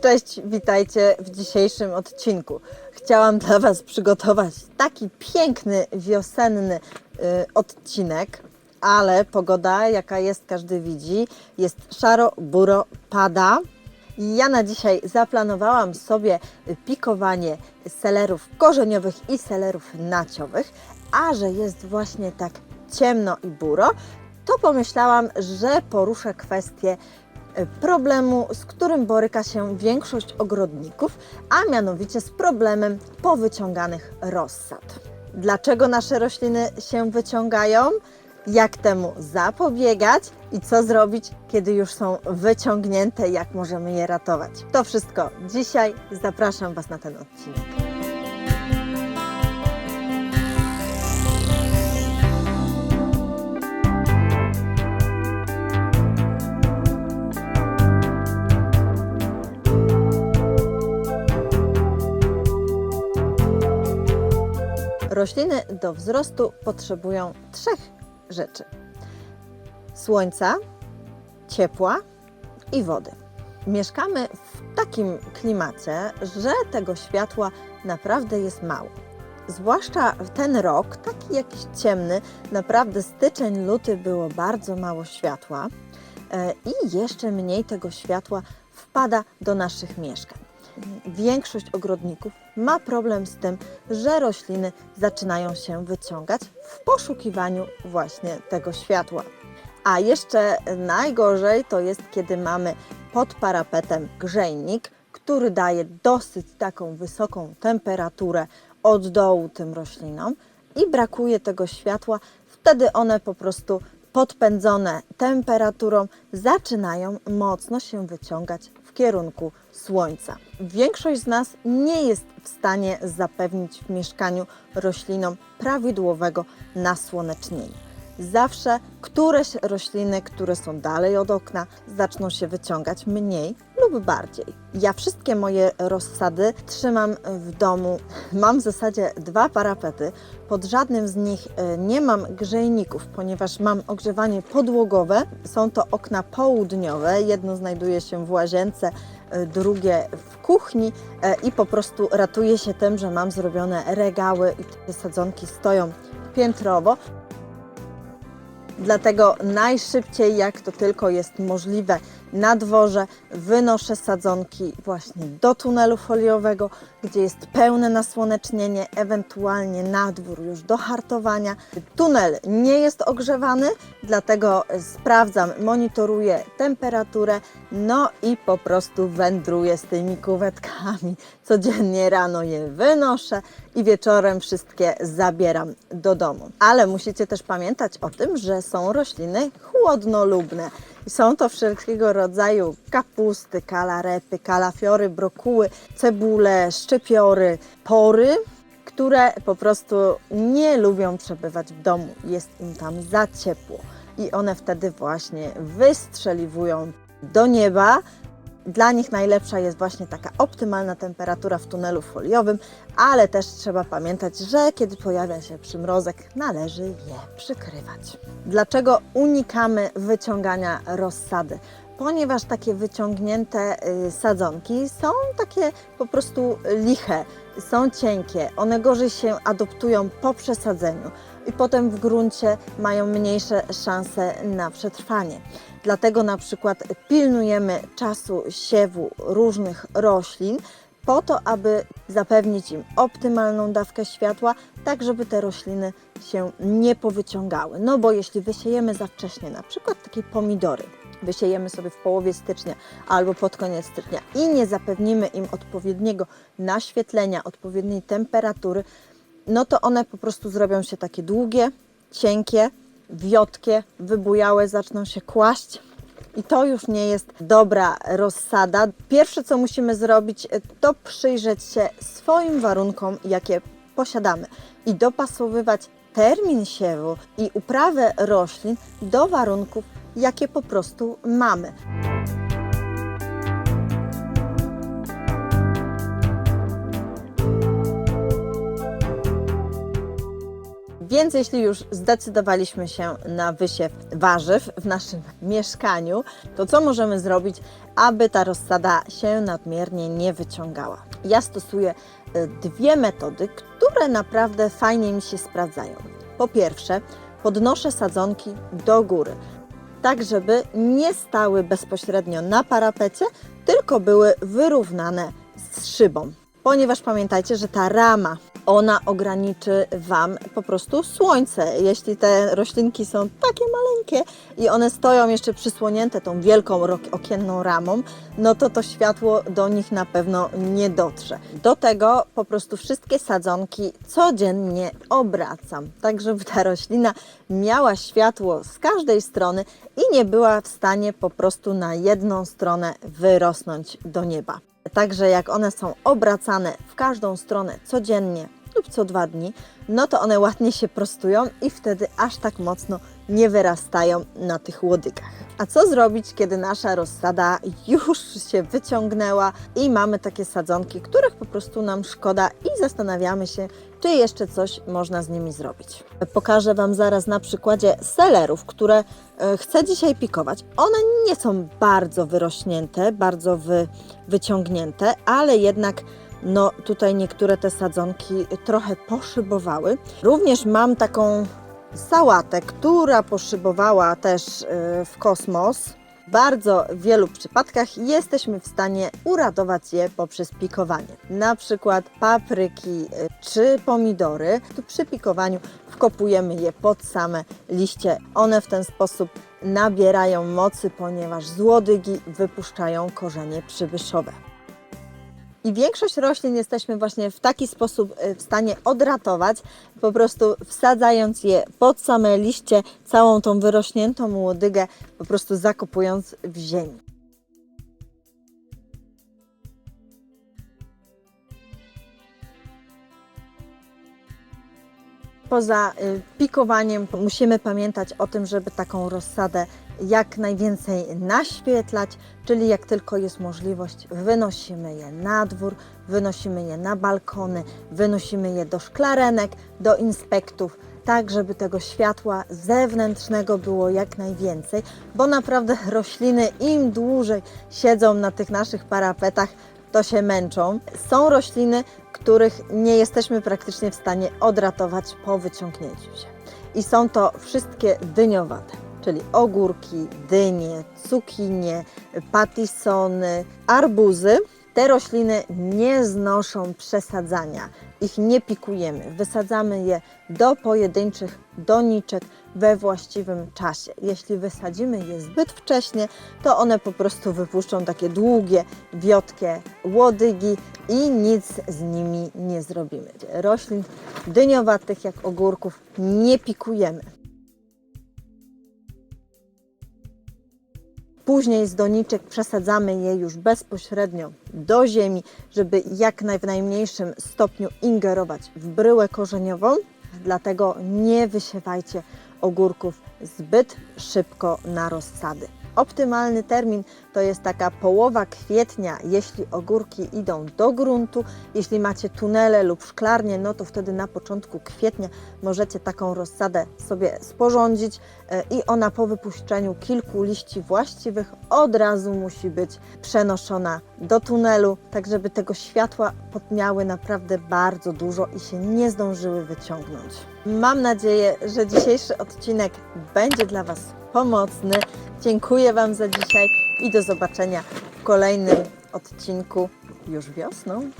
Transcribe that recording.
Cześć, witajcie w dzisiejszym odcinku. Chciałam dla Was przygotować taki piękny, wiosenny y, odcinek, ale pogoda, jaka jest, każdy widzi, jest szaro, buro, pada. Ja na dzisiaj zaplanowałam sobie pikowanie selerów korzeniowych i selerów naciowych, a że jest właśnie tak ciemno i buro, to pomyślałam, że poruszę kwestię problemu, z którym boryka się większość ogrodników, a mianowicie z problemem powyciąganych rozsad. Dlaczego nasze rośliny się wyciągają? Jak temu zapobiegać i co zrobić, kiedy już są wyciągnięte, jak możemy je ratować? To wszystko dzisiaj. Zapraszam Was na ten odcinek. Rośliny do wzrostu potrzebują trzech rzeczy: słońca, ciepła i wody. Mieszkamy w takim klimacie, że tego światła naprawdę jest mało. Zwłaszcza ten rok, taki jakiś ciemny, naprawdę styczeń, luty było bardzo mało światła e, i jeszcze mniej tego światła wpada do naszych mieszkań. Większość ogrodników ma problem z tym, że rośliny zaczynają się wyciągać w poszukiwaniu właśnie tego światła. A jeszcze najgorzej to jest, kiedy mamy pod parapetem grzejnik, który daje dosyć taką wysoką temperaturę od dołu tym roślinom i brakuje tego światła, wtedy one po prostu podpędzone temperaturą zaczynają mocno się wyciągać kierunku słońca. Większość z nas nie jest w stanie zapewnić w mieszkaniu roślinom prawidłowego nasłonecznienia. Zawsze któreś rośliny, które są dalej od okna, zaczną się wyciągać mniej lub bardziej. Ja wszystkie moje rozsady trzymam w domu. Mam w zasadzie dwa parapety. Pod żadnym z nich e, nie mam grzejników, ponieważ mam ogrzewanie podłogowe. Są to okna południowe. Jedno znajduje się w łazience, e, drugie w kuchni e, i po prostu ratuję się tym, że mam zrobione regały i te sadzonki stoją piętrowo. Dlatego najszybciej, jak to tylko jest możliwe, na dworze wynoszę sadzonki właśnie do tunelu foliowego, gdzie jest pełne nasłonecznienie, ewentualnie na dwór już do hartowania. Tunel nie jest ogrzewany, dlatego sprawdzam, monitoruję temperaturę, no i po prostu wędruję z tymi kuwetkami. Codziennie rano je wynoszę i wieczorem wszystkie zabieram do domu. Ale musicie też pamiętać o tym, że są rośliny chłodnolubne. Są to wszelkiego rodzaju kapusty, kalarepy, kalafiory, brokuły, cebule, szczypiory, pory, które po prostu nie lubią przebywać w domu. Jest im tam za ciepło i one wtedy właśnie wystrzeliwują do nieba. Dla nich najlepsza jest właśnie taka optymalna temperatura w tunelu foliowym, ale też trzeba pamiętać, że kiedy pojawia się przymrozek, należy je przykrywać. Dlaczego unikamy wyciągania rozsady? Ponieważ takie wyciągnięte y, sadzonki są takie po prostu liche, są cienkie, one gorzej się adoptują po przesadzeniu i potem w gruncie mają mniejsze szanse na przetrwanie. Dlatego na przykład pilnujemy czasu siewu różnych roślin po to, aby zapewnić im optymalną dawkę światła, tak żeby te rośliny się nie powyciągały. No bo jeśli wysiejemy za wcześnie, na przykład takie pomidory, wysiejemy sobie w połowie stycznia albo pod koniec stycznia i nie zapewnimy im odpowiedniego naświetlenia, odpowiedniej temperatury, no to one po prostu zrobią się takie długie, cienkie, wiotkie, wybujałe, zaczną się kłaść. I to już nie jest dobra rozsada. Pierwsze, co musimy zrobić, to przyjrzeć się swoim warunkom, jakie posiadamy i dopasowywać termin siewu i uprawę roślin do warunków, jakie po prostu mamy. Więc jeśli już zdecydowaliśmy się na wysiew warzyw w naszym mieszkaniu, to co możemy zrobić, aby ta rozsada się nadmiernie nie wyciągała? Ja stosuję y, dwie metody, które naprawdę fajnie mi się sprawdzają. Po pierwsze, podnoszę sadzonki do góry, tak żeby nie stały bezpośrednio na parapecie, tylko były wyrównane z szybą. Ponieważ pamiętajcie, że ta rama, ona ograniczy Wam po prostu słońce. Jeśli te roślinki są takie maleńkie i one stoją jeszcze przysłonięte tą wielką okienną ramą, no to to światło do nich na pewno nie dotrze. Do tego po prostu wszystkie sadzonki codziennie obracam, tak żeby ta roślina miała światło z każdej strony i nie była w stanie po prostu na jedną stronę wyrosnąć do nieba. Także jak one są obracane w każdą stronę codziennie lub co dwa dni, no to one ładnie się prostują i wtedy aż tak mocno nie wyrastają na tych łodygach. A co zrobić, kiedy nasza rozsada już się wyciągnęła i mamy takie sadzonki, których po prostu nam szkoda i zastanawiamy się, czy jeszcze coś można z nimi zrobić. Pokażę Wam zaraz na przykładzie selerów, które e, chcę dzisiaj pikować. One nie są bardzo wyrośnięte, bardzo wy, wyciągnięte, ale jednak no tutaj niektóre te sadzonki trochę poszybowały. Również mam taką sałatę, która poszybowała też y, w kosmos. W bardzo wielu przypadkach jesteśmy w stanie uratować je poprzez pikowanie. Na przykład papryki y, czy pomidory. Tu przy pikowaniu wkopujemy je pod same liście. One w ten sposób nabierają mocy, ponieważ z łodygi wypuszczają korzenie przybyszowe. I większość roślin jesteśmy właśnie w taki sposób e, w stanie odratować, po prostu wsadzając je pod same liście, całą tą wyrośniętą łodygę, po prostu zakopując w ziemi. Poza y, pikowaniem musimy pamiętać o tym, żeby taką rozsadę jak najwięcej naświetlać, czyli jak tylko jest możliwość, wynosimy je na dwór, wynosimy je na balkony, wynosimy je do szklarenek, do inspektów, tak żeby tego światła zewnętrznego było jak najwięcej, bo naprawdę rośliny im dłużej siedzą na tych naszych parapetach, to się męczą. Są rośliny, których nie jesteśmy praktycznie w stanie odratować po wyciągnięciu się. I są to wszystkie dyniowate, czyli ogórki, dynie, cukinie, patisony, arbuzy. Te rośliny nie znoszą przesadzania, ich nie pikujemy. Wysadzamy je do pojedynczych doniczek we właściwym czasie. Jeśli wysadzimy je zbyt wcześnie, to one po prostu wypuszczą takie długie, wiotkie łodygi i nic z nimi nie zrobimy. Roślin dyniowatych jak ogórków nie pikujemy. Później z doniczek przesadzamy je już bezpośrednio do ziemi, żeby jak w najmniejszym stopniu ingerować w bryłę korzeniową. Dlatego nie wysiewajcie ogórków zbyt szybko na rozsady. Optymalny termin to jest taka połowa kwietnia, jeśli ogórki idą do gruntu. Jeśli macie tunele lub szklarnie, no to wtedy na początku kwietnia możecie taką rozsadę sobie sporządzić e, i ona po wypuszczeniu kilku liści właściwych od razu musi być przenoszona do tunelu, tak żeby tego światła miały naprawdę bardzo dużo i się nie zdążyły wyciągnąć. Mam nadzieję, że dzisiejszy odcinek będzie dla Was pomocny. Dziękuję Wam za dzisiaj i do zobaczenia w kolejnym odcinku już wiosną.